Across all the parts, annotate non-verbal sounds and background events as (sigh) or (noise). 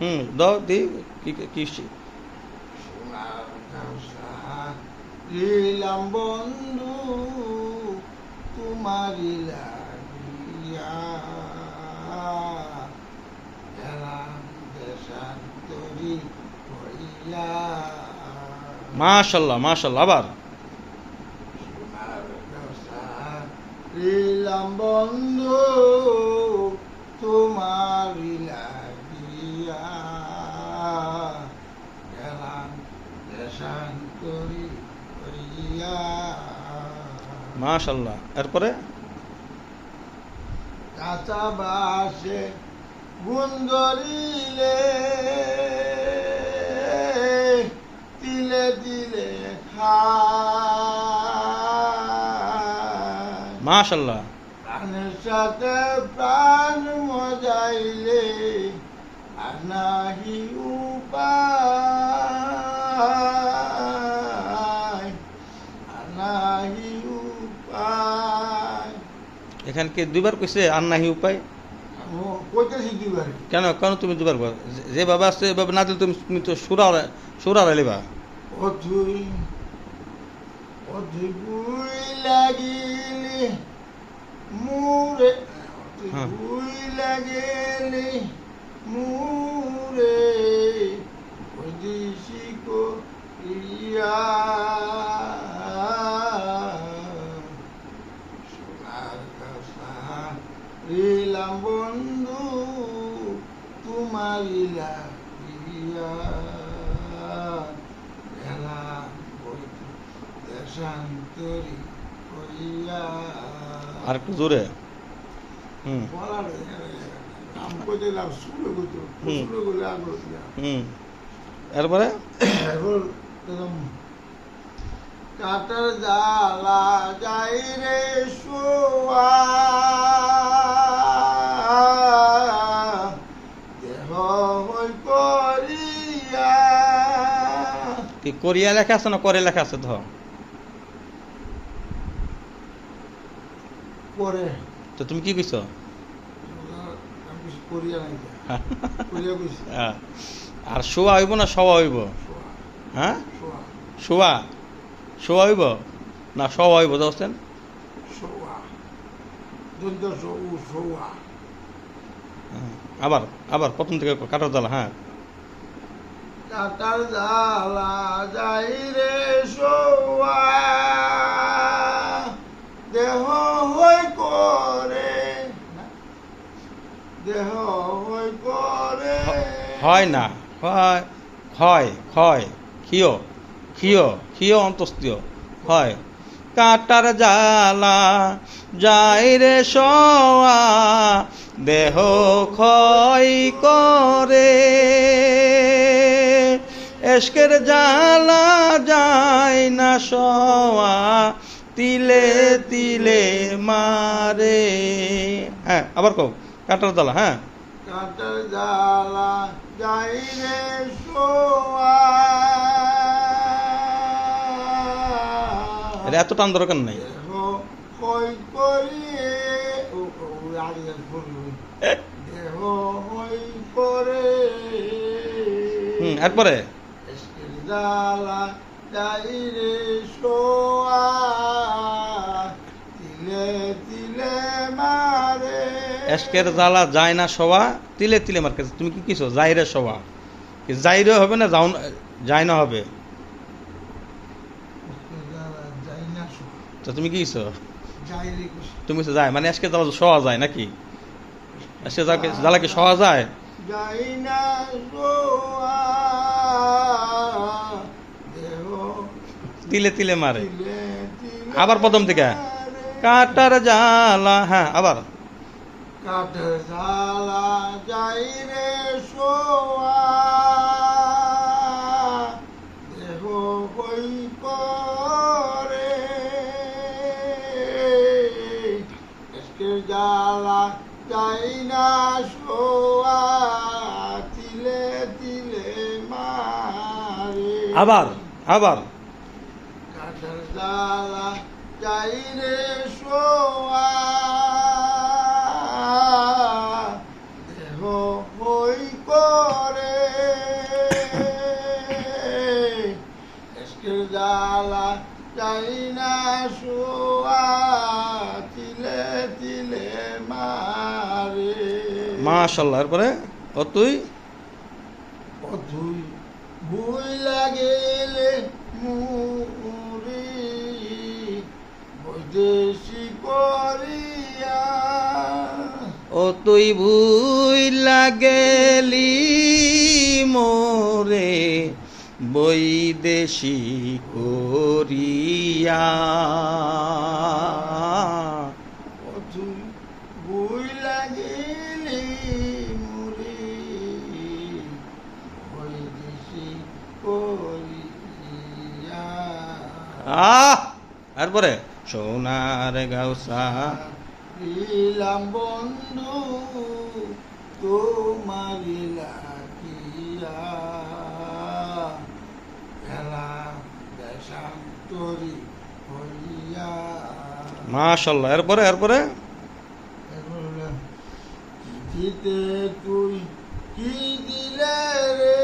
হুম দাও দি কি কি দিলাম বন্ধু লাগিয়া হইয়া। মাশাল্লাহ মাশাল্লাহ আবার। বন্ধু তোমারই লাগিয়া গেলাম দেশান্তরি হইয়া মাশাল্লাহ এরপরে? কাঁচা বাসে গুন্দরিলে তিলে খায়। মাশাল্লাহ প্রাণের সাথে প্রাণ মজাইলে আর নাহি উপায়। আর নাহি উপায়। এখানে কি দুইবার কইছে আর নাহি উপায়? কইতেছি কেন কেন তুমি দুবার যে- বাবা আছে এভাবে না দিলে তুমি তুমি তো সুরা সুরা লেবা। অথুই অথুই বুই লাগিলে মুরে হ্যাঁ। বুই লাগিলে মুরে কো ইয়া সোনার কাসা রিলাম বন্ধু তোমারই লাগিয়া বইতে দেশান্তরি আর একটু জোরে। হুম। বলার নাম কইতে লাভ শুরু করতো। শুরু করলে আগ্রহ দিয়া হুম। এরপরে? কাটার যাই রে করিয়া। কি কোরিয়া লেখা আছে না করে লেখা আছে? ধর। তো তুমি কি কইছ? করিয়া নাই। (laughs) করিয়া কইছি। হ্যাঁ। আর শোয়া হইব না শোয়া হইব? হ্যাঁ? শোয়া শোয়া হইব? না শোয়া হইব দোস্তেন শোয়া আবার আবার প্রথম থেকে কাটার জ্বালা হ্যাঁ। কাটার জ্বালা যাই রে শোয়া দেহ হই করে। দেহ হই করে। হয় না। হয় হয় হয় ক্ষীয় ক্ষীয় ক্ষীয় অন্তস্তীয় হয় কাটার জ্বালা যাই রে শোয়া, দেহ ক্ষয় করে। এসকের জ্বালা যায় না শোয়া, তিলে তিলে মারে। হ্যাঁ আবার কও, কাটার জ্বালা হ্যাঁ। জ্বালা যাই রে এটা এত টান দরকার নাই। হই দেহ করে। হুম এরপরে জ্বালা যাই রে তিলে তিলে মারে। এসকের জ্বালা যায় না শোয়া তিলে তিলে মার কাছে। তুমি কি কিছো? যাইরে সবা যাইরে হবে না? যাও যায় না হবে। তো তুমি কি কিছো? তুমি কিছো? যায়। মানে এসকে জ্বালা শোয়া যায় নাকি? এসকে জ্বালা- জ্বালা কি শোয়া যায়? তিলে তিলে মারে। আবার প্রথম থেকে। কাটার জ্বালা। হ্যাঁ আবার। কাঠের জ্বালা যাই রে শোয়া দেহ বই করে এসকের জ্বালা যাই না শোয়া তিলে তিলে মারে। আবার আবার। জ্বালা যাই রে শোয়া দেহ হই করে। এসকের জ্বালা চাই না শোয়া তিলে তিলে মারে। মাশাল্লাহ এরপরে ও তুই? অধুই ভুই লাগেলে মুরি বৈদেশি করিয়া ও তুই ভুই লাগেলি মোরে বৈদেশি করিয়া। অধুই ভুই লাগেলে মুরি বৈদেশি করিয়া। আহ! তারপরে সোনার গাউসা দিলাম বন্ধু তোমারি লাগিয়া। খেলা দেশান্তরি হইয়া। মাশাল্লাহ এরপরে? এরপরে চিঠিতে তুই কি দিলে রে?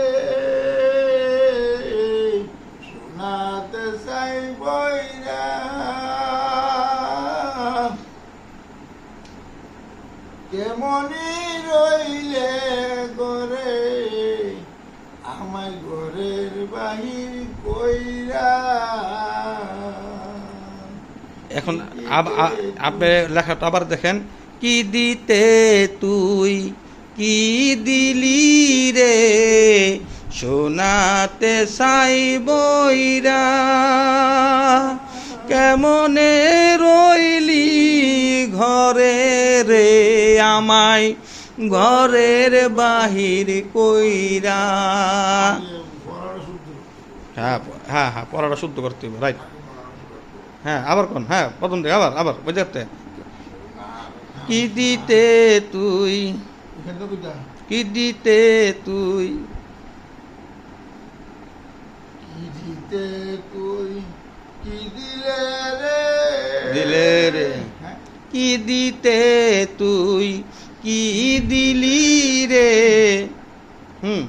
কেমনি রইলে গরে আমার ঘরের বাহির কইরা। এখন আপনি লেখাটা আবার দেখেন। কি দিতে তুই? কি দিলি রে? সোনাতে সাই বইরা। কেমনে রইলি ঘরে রে? আমায় ঘরের বাহির কইরা। হ্যাঁ হ্যাঁ হ্যাঁ পড়াটা শুদ্ধ করতে হবে রাইট হ্যাঁ আবার কোন? হ্যাঁ প্রথম থেকে আবার আবার বুঝতে? কি দিতে তুই? কি দিতে তুই? দিলে রে? দিলে রে। কি দিতে তুই? কি দিলি রে? হুম।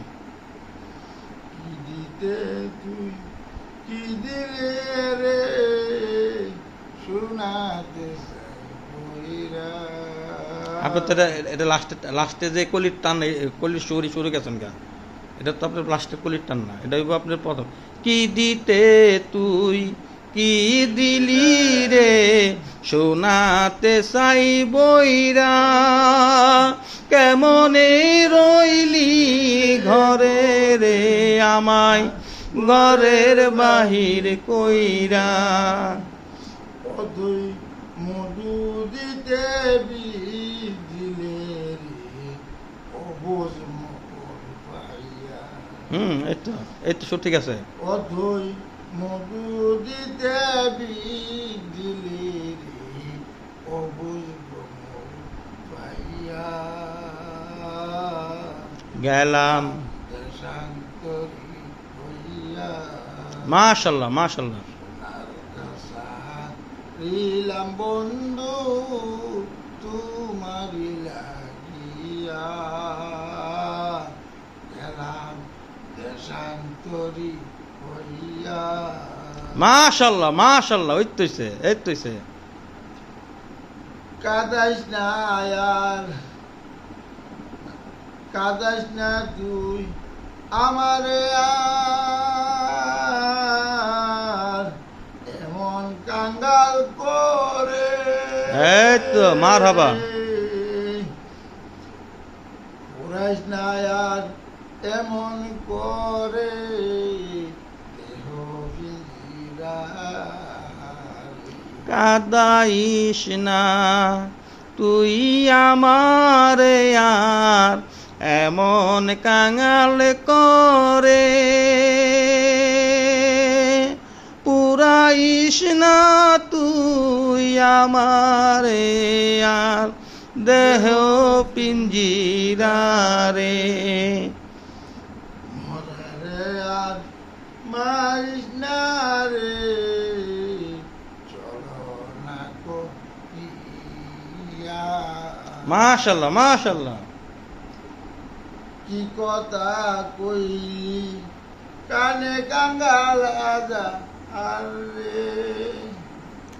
কি দিতে তুই? কি দিলে রে? শোনাতে চাই তো এটা এটা লাস্টে লাস্টে যে কলির টান কলির সুরি শুরু গেছেন গা। এটা তো আপনার লাস্টের কলির টান না এটা আপনার প্রথম। কি দিতে তুই? কি দিলি রে? শোনাতে চাই বইরা। কেমনে রইলি ঘরে রে আমায়? ঘরের বাহির কইরা। অধৈ মধু দিতে হুম এই তো এই তো সব ঠিক আছে। অধৈ মধু দিতে বীজ দিলে রে অবোজ পাইয়া। গেলাম। মাশাল্লাহ মাশাল্লাহ। রিলাম বন্ধু তোমারি লাগিয়া। গেলাম দেশান্তরি মাশাল্লাহ মাশাল্লাহ ওই তো এই তো। কাদাইস না আর কাদাইস না তুই আমারে এমন কাঙ্গাল করে এই তো, মারহাবা। পুরাইস না আর এমন করে দেহ পিঞ্জিরায়। কাদাইস না। তুই আমার আর এমন কাঙাল করে পুরাইস না তুই আমার আর দেহ পিঞ্জিরা রে আর মারিস না রে চলো না করিয়া মাশাল্লাহ মাশাল্লাহ কি কথা কইলি কানে কাঙ্গাল আজা আরে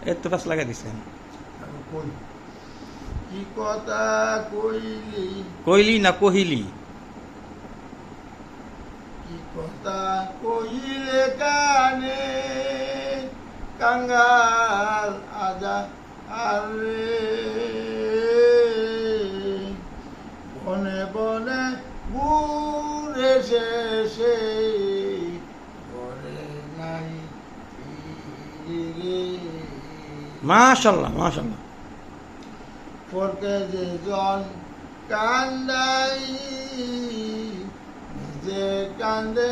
এর তো পাশ লাগাই দিছেন। কি কথা কইলি? কইলি না কহিলি? কি কথা কইলে কানে কাঙ্গাল আজা আরে বনে বনে ঘুরে শেষে মাশাল্লাহ মাশাল্লাহ porque যে জন কান্দাই যে কান্দে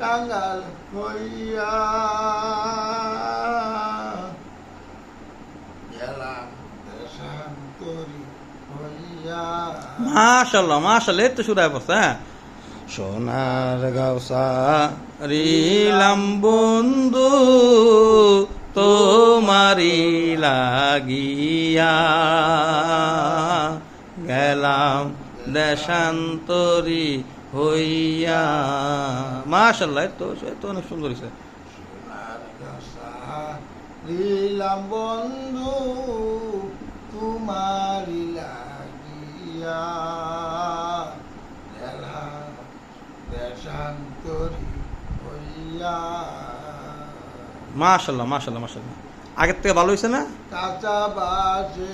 কাঙ্গাল হইয়া গেলাম দেশান্তরি হইয়া মাশাল্লাহ মাশাল্লাহ এর তো শুরায় পড়ছে হ্যাঁ। সোনার গাওসা রিলাম বন্ধু তোমারি লাগিয়া গেলাম দেশান্তরি হইয়া। মাশাল্লাহ এর তো তো অনেক সুন্দর হয়েছে বন্ধু তোমারি লাগিয়া গেলাম দেশান্তরি হইয়া। মাশাল্লাহ মাশাল্লাহ মাশাল্লাহ। আগের থেকে ভালো হয়েছে না? কাঁচা বাসে